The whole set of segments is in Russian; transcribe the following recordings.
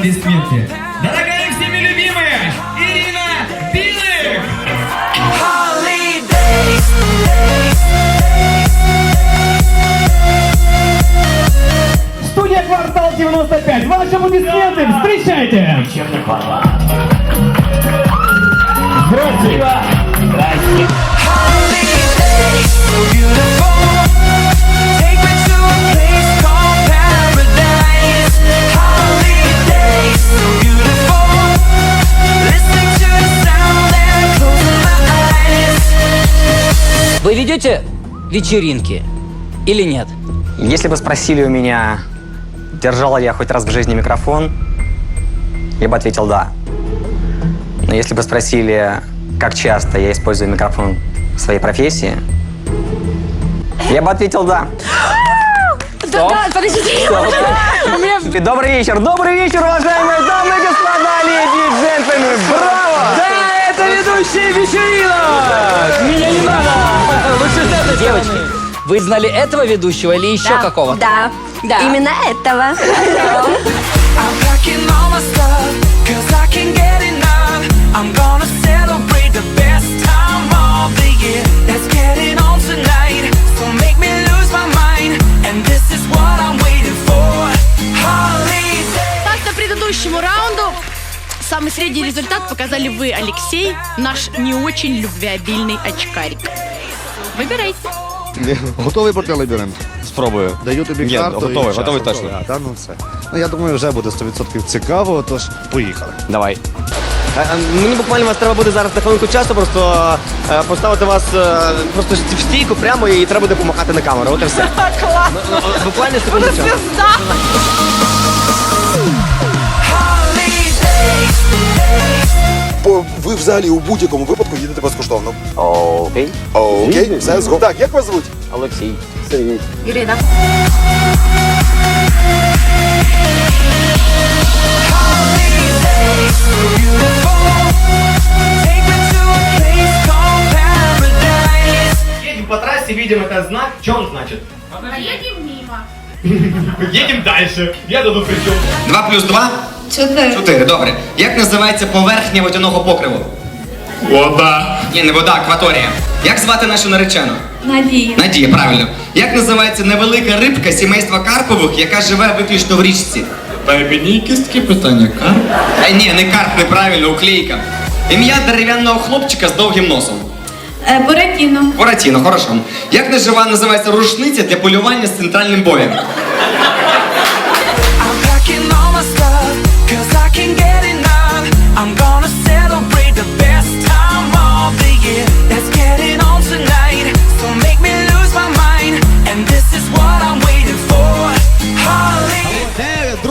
аплодисменты. Дорогая всеми любимая Ирина Билык! Студия «Квартал 95». Ваши аплодисменты. Встречайте. Здравствуйте. Вы ведете вечеринки или нет? Если бы спросили у меня, держал ли я хоть раз в жизни микрофон, я бы ответил «да». Но если бы спросили, как часто я использую микрофон в своей профессии, я бы ответил «да». Да, да, подождите. Добрый вечер, добрый вечер, уважаемые дамы и господа, леди и джентльмены, браво! Да, это ведущий вечеринок. Девочки, вы знали этого ведущего или еще какого-то? Да, да. Именно этого. I'm packing all my stuff, cause I can't get enough. I'm gonna celebrate the best time of the year. Let's get it on tonight. So make me lose my mind. And this is what I'm waiting for. Holiday. Так, на предыдущему раунду самый средний результат показали вы, Алексей, наш не очень любвеобильный очкарик. Выбирайте. Готовий проти лабіринту? Спробую. Даю тобі Ні, карту. готовий, і час. готовий точно. А, та, ну все. Ну я думаю, вже буде 100% цікаво, тож поїхали. Давай. Е, Мені буквально вас треба буде зараз на хвилинку часу просто е, поставити вас е, просто в стійку прямо і треба буде помахати на камеру. От і все. Клас! Буквально секунду часу. По- Ви взагалі у будь-якому випадку їдете безкоштовно. Окей. Окей, все згодом. Так, як вас звуть? Олексій. Ірина. Take me to a place called paradise. Едем по трассе, видим этот знак. Что он значит? Поедем мимо. Едем дальше. Я тут при чем? 2 плюс 2? Чотири. 4, добре. Як називається поверхня водяного покриву? Вода. Ні, не вода, акваторія. Як звати нашу наречену? Надія. Надія, правильно. Як називається невелика рибка сімейства Карпових, яка живе виключно в річці? Та мені якісь такі питання, Кар? Е, ні, не карп, неправильно, уклейка. Ім'я дерев'яного хлопчика з довгим носом. Е, Буратіно. Буратіно, хорошо. Як нажива називається рушниця для полювання з центральним боєм?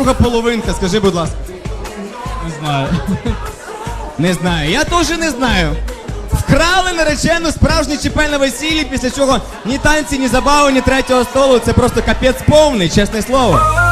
Друга половинка, скажи, будь ласка. Не знаю. Не знаю. Я теж не знаю. Вкрали наречену справжній чіпель на весіллі, після чого ні танці, ні забави, ні третього столу. Це просто капець повний, чесне слово.